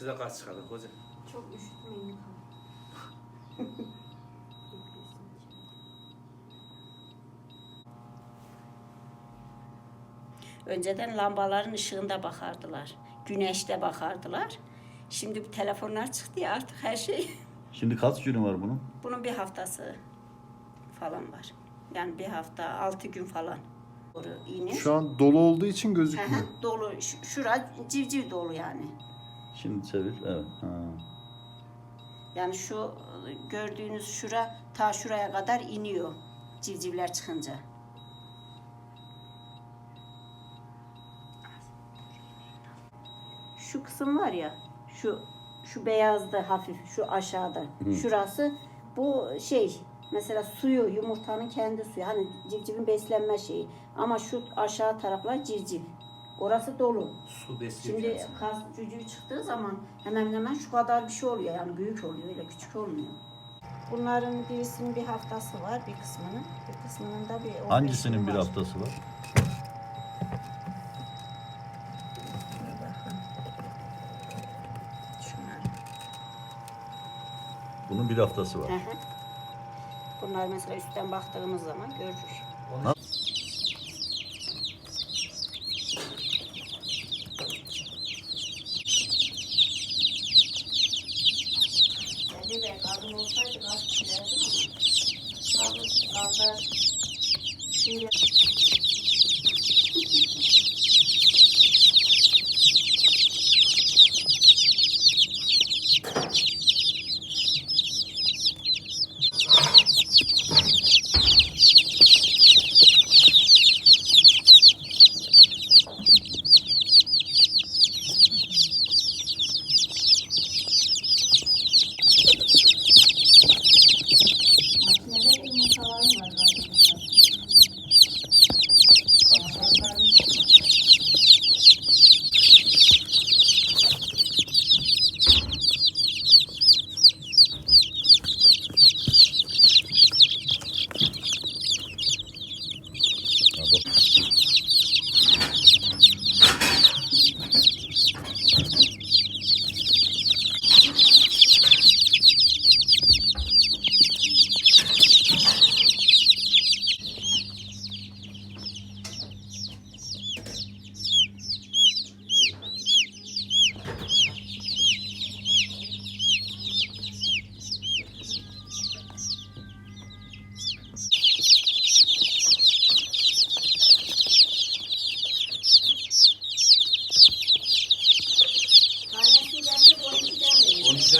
size kaç çıkardık hocam? Çok üşütmeyin. Önceden lambaların ışığında bakardılar. Güneşte bakardılar. Şimdi bu telefonlar çıktı ya artık her şey. Şimdi kaç günü var bunun? Bunun bir haftası falan var. Yani bir hafta, altı gün falan. Doğru iniyor. Şu an dolu olduğu için gözükmüyor. dolu. Şu- Şura civciv dolu yani. Şimdi çevir. Evet. Ha. Yani şu gördüğünüz şura ta şuraya kadar iniyor civcivler çıkınca. Şu kısım var ya, şu şu beyazda hafif, şu aşağıda. Şurası bu şey mesela suyu, yumurtanın kendi suyu. Hani civcivin beslenme şeyi. Ama şu aşağı taraflar civciv. Orası dolu. Su besliyor. Şimdi kendisini. kas cücüğü çıktığı zaman hemen hemen şu kadar bir şey oluyor yani büyük oluyor öyle küçük olmuyor. Bunların birisinin bir haftası var bir kısmının. Bir kısmının da bir 15 Hangisinin bir var. haftası var? Şunlar. Bunun bir haftası var. Hı hı. Bunlar mesela üstten baktığımız zaman görürüz.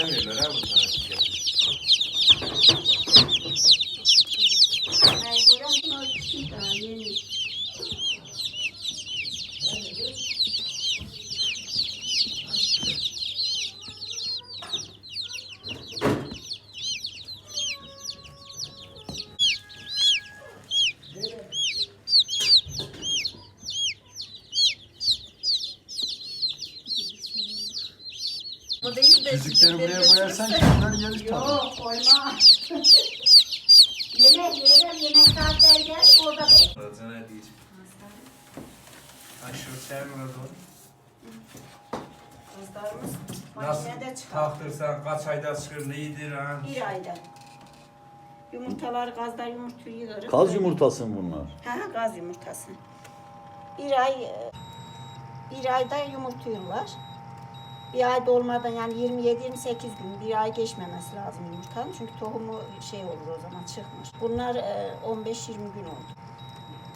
Veriyor. Onu istemiyorlar ha bunlar. Mecburen bunu küçük daha yeni. Bu değil de Yüzükleri buraya koyarsan kimler gelir tabii. Yok koyma. yemek yemek yemek saatler gel orada bek. Ne diyeceğim? Mi oldu? Kızlarımız Nasıl makinede çıkar. taktırsan kaç ayda çıkır neyidir ha? Bir ayda. Yumurtalar gazda yumurtluyorlar. Kaz yumurtası mı bunlar? Ha ha, gaz yumurtası. Bir ay e, bir ayda yumurtluyorlar. Bir ay dolmadan yani 27-28 gün bir ay geçmemesi lazım yumurtanın. Çünkü tohumu şey olur o zaman çıkmış. Bunlar e, 15-20 gün oldu.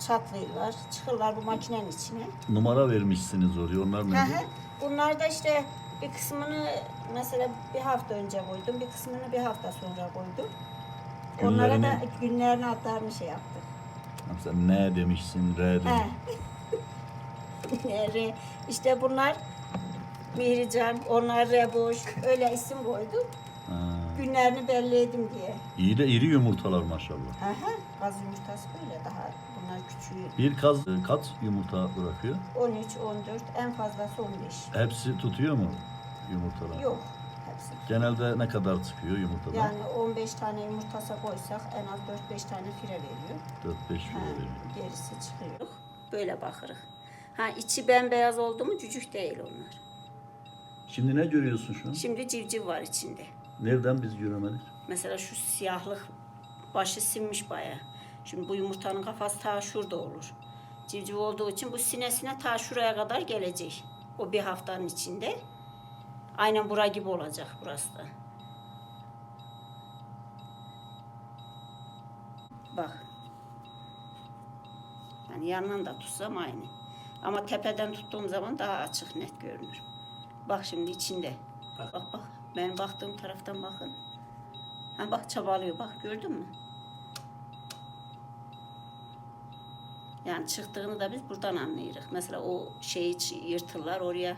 Çatlıyorlar, çıkırlar bu makinenin içine. Numara vermişsiniz oraya. Onlar hı. Bunlar da işte bir kısmını mesela bir hafta önce koydum, bir kısmını bir hafta sonra koydum. Onlara da Günlerini- günlerini adlarını şey yaptık. Mesela ne demişsin? Re He. demiş. Re- işte bunlar Mihrican, onlar Reboş, öyle isim koydum. Ha. Günlerini belledim diye. İyi de iri yumurtalar maşallah. Hı hı. Gaz yumurtası böyle daha bunlar küçüğü. Bir kaz kaç yumurta bırakıyor? 13, 14, en fazlası 15. Hepsi tutuyor mu yumurtalar? Yok hepsi. Genelde ne kadar çıkıyor yumurtadan? Yani 15 tane yumurtasa koysak en az 4-5 tane fire veriyor. 4-5 Ha, kilo veriyor. gerisi çıkıyor. Böyle bakırız. Ha içi bembeyaz oldu mu cücük değil onlar. Şimdi ne görüyorsun şu an? Şimdi civciv var içinde. Nereden biz göremedik? Mesela şu siyahlık başı sinmiş baya. Şimdi bu yumurtanın kafası ta şurada olur. Civciv olduğu için bu sinesine ta şuraya kadar gelecek. O bir haftanın içinde. Aynen bura gibi olacak burası da. Bak. Yani yandan da tutsam aynı. Ama tepeden tuttuğum zaman daha açık net görünür. Bak şimdi içinde. Bak bak. Benim baktığım taraftan bakın. Ha bak çabalıyor bak gördün mü? Yani çıktığını da biz buradan anlıyoruz. Mesela o şeyi yırtırlar oraya